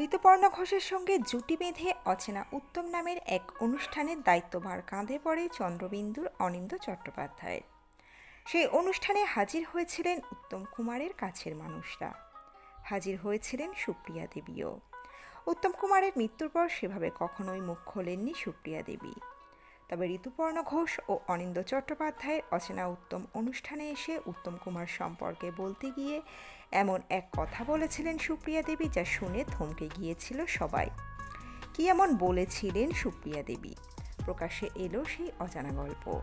ঋতুপর্ণ ঘোষের সঙ্গে জুটি বেঁধে অচেনা উত্তম নামের এক অনুষ্ঠানের দায়িত্বভার কাঁধে পড়ে চন্দ্রবিন্দুর অনিন্দ চট্টোপাধ্যায়ের সেই অনুষ্ঠানে হাজির হয়েছিলেন উত্তম কুমারের কাছের মানুষরা। হাজির হয়েছিলেন সুপ্রিয়া দেবীও। উত্তম কুমারের মৃত্যুর পর সেভাবে কখনোই মুখ খোলেননি সুপ্রিয়া দেবী। তবে ঋতুপর্ণ ঘোষ ও অনিন্দ চট্টোপাধ্যায়ের অচেনা উত্তম অনুষ্ঠানে এসে উত্তম কুমার সম্পর্কে বলতে গিয়ে এমন এক কথা বলেছিলেন সুপ্রিয়া দেবী যা শুনে থমকে গিয়েছিল সবাই। কি এমন বলেছিলেন সুপ্রিয়া দেবী? প্রকাশে এলো সেই অজানা গল্প।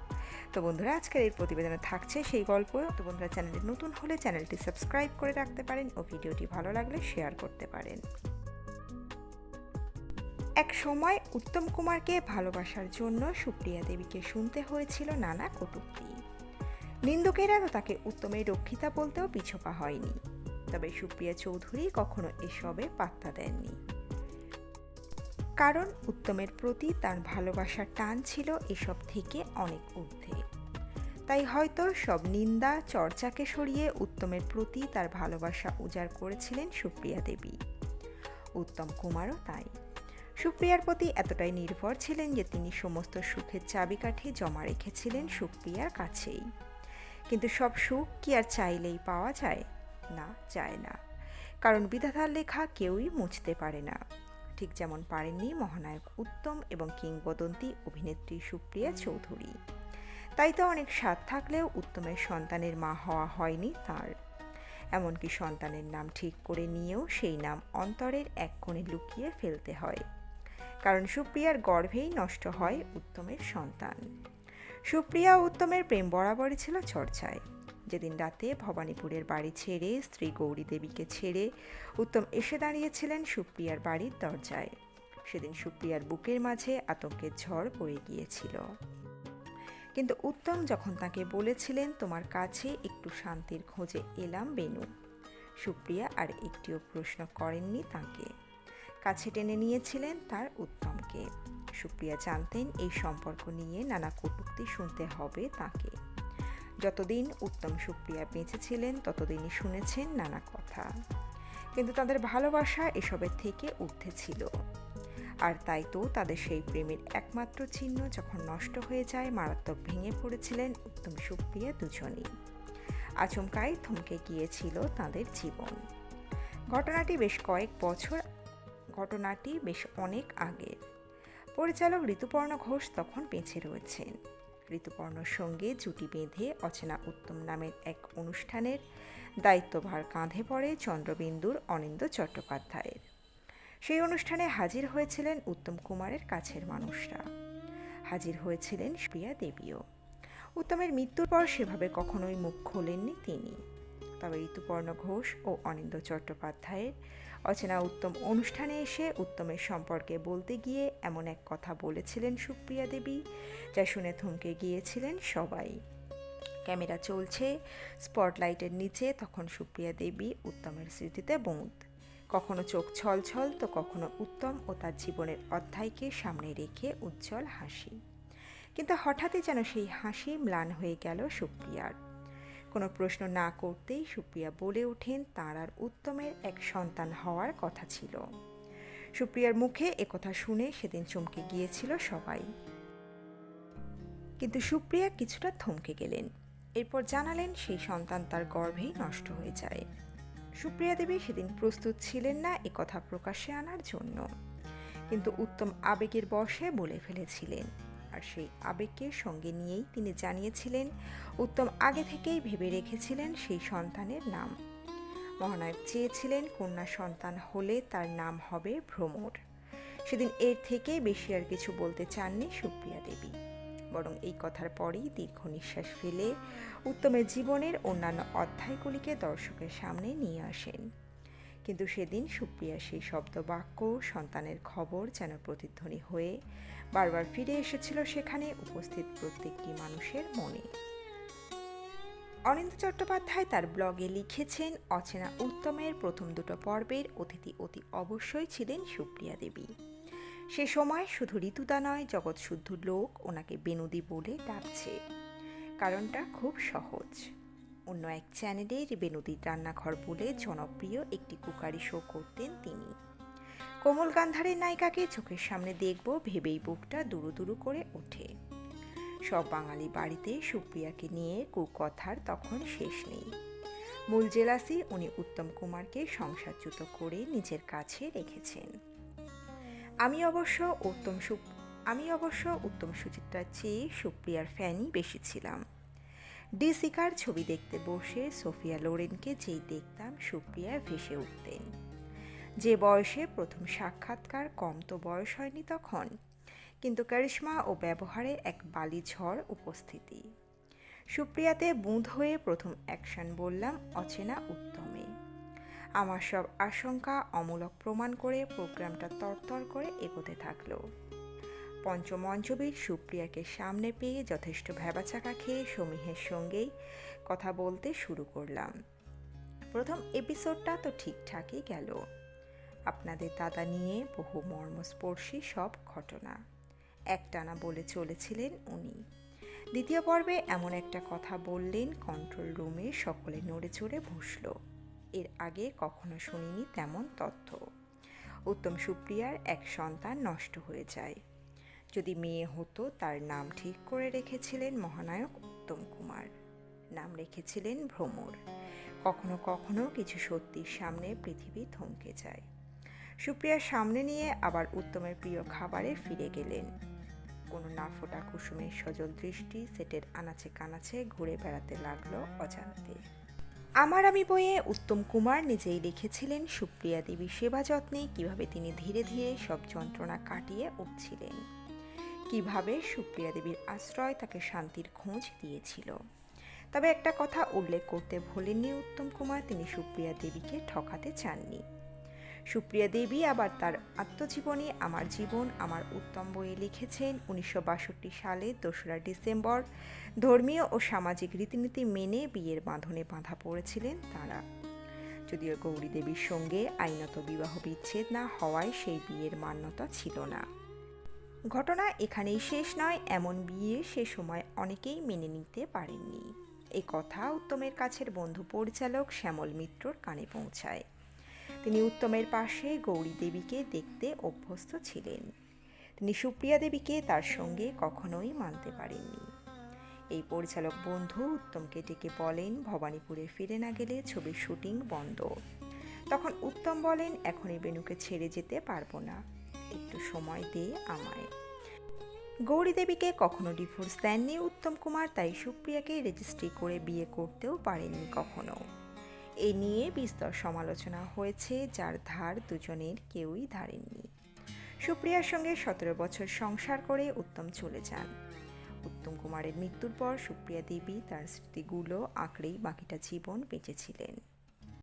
তো বন্ধুরা, আজকের এই প্রতিবেদনে থাকছে সেই গল্প। তো বন্ধুরা, চ্যানেলে নতুন হলে চ্যানেলটি সাবস্ক্রাইব করে রাখতে পারেন ও ভিডিওটি ভালো লাগলে শেয়ার করতে পারেন। এক সময় উত্তম কুমারকে ভালোবাসার জন্য সুপ্রিয়া দেবীকে শুনতে হয়েছিল নানা কটূক্তি। নিন্দুকেরা তাকে উত্তমের রক্ষিতা বলতেও পিছপা হয়নি। তবে সুপ্রিয়া চৌধুরী কখনো এসবে পাত্তা দেননি। কারণ উত্তমের প্রতি তার ভালোবাসার টান ছিল এসব থেকে অনেক ঊর্ধ্বে। তাই হয়তো সব নিন্দা, চর্চাকে সরিয়ে উত্তমের প্রতি তার ভালোবাসা উজাড় করেছিলেন সুপ্রিয়া দেবী। উত্তম কুমারও তাই। সুপ্রিয়ার প্রতি এতটাই নির্ভর ছিলেন যে তিনি সমস্ত সুখের চাবিকাঠি জমা রেখেছিলেন সুপ্রিয়ার কাছেই। কিন্তু সব সুখ কি আর চাইলেই পাওয়া যায়? না যায় না। কারণ বিধাতার লেখা কেউই মুছতে পারে না। ঠিক যেমন পারেননি মহানায়ক উত্তম এবং কিংবদন্তি অভিনেত্রী সুপ্রিয়া চৌধুরী। তাই তো অনেক স্বাদ থাকলেও উত্তমের সন্তানের মা হওয়া হয়নি তার। এমনকি সন্তানের নাম ঠিক করে নিয়েও সেই নাম অন্তরের এক কোণে লুকিয়ে ফেলতে হয়। কারণ সুপ্রিয়ার গর্ভেই নষ্ট হয় উত্তমের সন্তান। সুপ্রিয়া উত্তমের প্রেম বরাবরই ছিল চর্চায়। যেদিন রাতে ভবানীপুরের বাড়ি ছেড়ে স্ত্রী গৌরী দেবীকে ছেড়ে উত্তম এসে দাঁড়িয়েছিলেন সুপ্রিয়ার বাড়ির দরজায়। সেদিন সুপ্রিয়ার বুকের মাঝে আতঙ্কের ঝড় বয়ে গিয়েছিল। কিন্তু উত্তম যখন তাকে বলেছিলেন, তোমার কাছে একটু শান্তির খোঁজে এলাম বেনু। সুপ্রিয়া আর একটিও প্রশ্ন করেননি তাকে। কাছে টেনে নিয়েছিলেন তার উত্তমকে। সুপ্রিয়া জানতেন এই সম্পর্ক নিয়ে নানা কটূক্তি শুনতে হবে তাকে। যতদিন উত্তম সুপ্রিয়া বেঁচে ছিলেন ততদিনই শুনেছেন নানা কথা। কিন্তু তাদের ভালোবাসা এসবের থেকে ঊর্ধ্বে ছিল। আর তাই তো তাদের সেই প্রেমের একমাত্র চিহ্ন যখন নষ্ট হয়ে যায়, মারাত্মক ভেঙে পড়েছিলেন উত্তম সুপ্রিয়া দুজনেই। আচমকাই থমকে গিয়েছিল তাদের জীবন। ঘটনাটি বেশ কয়েক বছর ঘটনাটি বেশ অনেক আগের পরিচালক ঋতুপর্ণ ঘোষ তখন বেঁচে রয়েছেন। ঋতুপর্ণর সঙ্গে জুটি বেঁধে অচেনা উত্তম নামের এক অনুষ্ঠানের দায়িত্বভার কাঁধে পড়ে চন্দ্রবিন্দুর অনিন্দ চট্টোপাধ্যায়ের। সেই অনুষ্ঠানে হাজির হয়েছিলেন উত্তম কুমারের কাছের মানুষরা। হাজির হয়েছিলেন প্রিয়া দেবীও। উত্তমের মৃত্যুর পর সেভাবে কখনোই মুখ খোলেননি তিনি। তবে ঋতুপর্ণ ঘোষ ও অনিন্দ চট্টোপাধ্যায়ের অচেনা উত্তম অনুষ্ঠানে এসে উত্তমের সম্পর্কে বলতে গিয়ে এমন এক কথা বলেছিলেন সুপ্রিয়া দেবী, যা শুনে থমকে গিয়েছিলেন সবাই। ক্যামেরা চলছে, স্পটলাইটের নিচে তখন সুপ্রিয়া দেবী উত্তমের স্মৃতিতে বোঁদ কখনো চোখ ছলছল, তো কখনো উত্তম ও তার জীবনের অধ্যায়কে সামনে রেখে উজ্জ্বল হাসি। কিন্তু হঠাৎই যেন সেই হাসি ম্লান হয়ে গেল সুপ্রিয়ার। কোনো প্রশ্ন না করতেই সুপ্রিয়া বলে ওঠেন তাঁর আর উত্তমের এক সন্তান হওয়ার কথা ছিল। সুপ্রিয়ার মুখে একথা শুনে সেদিন চমকে গিয়েছিল সবাই। কিন্তু সুপ্রিয়া কিছুটা থমকে গেলেন। এরপর জানালেন সেই সন্তান তার গর্ভেই নষ্ট হয়ে যায়। সুপ্রিয়া দেবী সেদিন প্রস্তুত ছিলেন না কথা প্রকাশ্যে আনার জন্য। কিন্তু উত্তম আবেগের বশে বলে ফেলেছিলেন। আর সেই আবেগকে সঙ্গে নিয়েই তিনি জানিয়েছিলেন, উত্তম আগে থেকেই ভেবে রেখেছিলেন সেই সন্তানের নাম। মহানায়ক চেয়েছিলেন কন্যা সন্তান হলে তার নাম হবে ভ্রমর। সেদিন এর থেকে বেশি আর কিছু বলতে চাননি সুপ্রিয়া দেবী। বরং এই কথার পরেই দীর্ঘ নিঃশ্বাস ফেলে উত্তমের জীবনের অন্যান্য অধ্যায়গুলিকে দর্শকের সামনে নিয়ে আসেন। কিন্তু সেদিন সুপ্রিয়া সেই শব্দ বাক্য সন্তানের খবর যেন প্রতিধ্বনি হয়ে বারবার ফিরে এসেছিল সেখানে উপস্থিত প্রত্যেকটি মানুষের মনে। অনিন্দ চট্টোপাধ্যায় তার ব্লগে লিখেছেন, অচেনা উত্তমের প্রথম দুটো পর্বের অতিথি অতি অবশ্যই ছিলেন সুপ্রিয়া দেবী। সে সময় শুধু ঋতুদা নয়, জগৎ শুদ্ধ লোক ওনাকে বেনুদি বলে ডাকছে। কারণটা খুব সহজ। অন্য এক চ্যানেলের বেনুদির রান্নাঘর বলে জনপ্রিয় একটি কুকারি শো করতেন তিনি। কোমল গান্ধারের নায়িকাকে চোখের সামনে দেখব, ভেবেই বুকটা দুরু দুরু করে ওঠে। সব বাঙালি বাড়িতে সুপ্রিয়াকে নিয়ে কুকথার তখন শেষ নেই। মূল জেলাসি উনি উত্তম কুমারকে সংসারচ্যুত করে নিজের কাছে রেখেছেন। আমি অবশ্য উত্তম সু আমি অবশ্য উত্তম সুচিত্রার চেয়ে সুপ্রিয়ার ফ্যানই বেশি ছিলাম। ডিসিকার ছবি দেখতে বসে সোফিয়া লোরেনকে যেই দেখতাম, সুপ্রিয়া ভেসে উঠতেন। যে বয়সে প্রথম সাক্ষাৎকার কম তো বয়স হয়নি তখন। কিন্তু কারিশ্মা ও ব্যবহারে এক বালি ঝড় উপস্থিতি। সুপ্রিয়াতে বুঁদ হয়ে প্রথম অ্যাকশন বললাম, অচেনা উত্তমে। আমার সব আশঙ্কা অমূলক প্রমাণ করে প্রোগ্রামটা তরতর করে এগোতে থাকল। পঞ্চমঞ্চবীর সুপ্রিয়াকে সামনে পেয়ে যথেষ্ট ভেবাচাকা খেয়ে সমীহের সঙ্গেই কথা বলতে শুরু করলাম। প্রথম এপিসোডটা তো ঠিকঠাকই গেল। আপনাদের দাদা নিয়ে বহু মর্মস্পর্শী সব ঘটনা। একটানা বলে চলেছিলেন উনি। দ্বিতীয় পর্বে এমন একটা কথা বললেন কন্ট্রোল রুমে সকলে নড়ে চড়ে বসল। এর আগে কখনো শুনিনি তেমন তথ্য। উত্তম সুপ্রিয়ার এক সন্তান নষ্ট হয়ে যায়। যদি মেয়ে হতো, তার নাম ঠিক করে রেখেছিলেন মহানায়ক উত্তম কুমার। নাম রেখেছিলেন ভ্রমর। কখনো কখনো কিছু সত্যির সামনে পৃথিবী থমকে যায়। সুপ্রিয়ার সামনে নিয়ে আবার উত্তমের প্রিয় খাবারে ফিরে গেলেন। কোনো না ফোটা কুসুমের সজল দৃষ্টি সেটের আনাচে কানাচে ঘুরে বেড়াতে লাগল অজান্তে। আমার আমি বইয়ে উত্তম কুমার নিজেই লিখেছিলেন, সুপ্রিয়া দেবীর সেবা যত্নে কীভাবে তিনি ধীরে ধীরে সব যন্ত্রণা কাটিয়ে উঠছিলেন। কীভাবে সুপ্রিয়া দেবীর আশ্রয় তাকে শান্তির খোঁজ দিয়েছিল। তবে একটা কথা উল্লেখ করতে ভোলেননি উত্তম কুমার, তিনি সুপ্রিয়া দেবীকে ঠকাতে চাননি। সুপ্রিয়া দেবী আবার তার আত্মজীবনী আমার জীবন আমার উত্তম বইয়ে লিখেছেন উনিশশো বাষট্টি সালে দোসরা ডিসেম্বর। ধর্মীয় ও সামাজিক রীতিনীতি মেনে বিয়ের বাঁধনে বাঁধা পড়েছিলেন তারা। যদিও গৌরী দেবীর সঙ্গে আইনত বিবাহ বিচ্ছেদ না হওয়ায় সেই বিয়ের মান্যতা ছিল না। ঘটনা এখানেই শেষ নয়, এমন বিয়ে সে সময় অনেকেই মেনে নিতে পারেননি। এই কথা উত্তমের কাছের বন্ধু পরিচালক শ্যামল মিত্রর কানে পৌঁছায়। তিনি উত্তমের পাশে গৌরী দেবীকে দেখতে অভ্যস্ত ছিলেন। তিনি সুপ্রিয়া দেবীকে তার সঙ্গে কখনোই মানতে পারেননি। এই পরিচালক বন্ধু উত্তমকে ডেকে বলেন, ভবানীপুরে ফিরে না গেলে ছবির শুটিং বন্ধ। তখন উত্তম বলেন, এখনই বেনুকে ছেড়ে যেতে পারব না। একটু সময় দে আমায়। গৌরী দেবীকে কখনো ডিভোর্স দেননি উত্তম কুমার, তাই সুপ্রিয়াকে রেজিস্ট্রি করে বিয়ে করতেও পারেননি কখনো। এ নিয়ে বিস্তর সমালোচনা হয়েছে, যার ধার দুজনের কেউই ধারেননি। সুপ্রিয়ার সঙ্গে সতেরো বছর সংসার করে উত্তম চলে যান। উত্তম কুমারের মৃত্যুর পর সুপ্রিয়া দেবী তার স্মৃতিগুলো আঁকড়েই বাকিটা জীবন বেঁচেছিলেন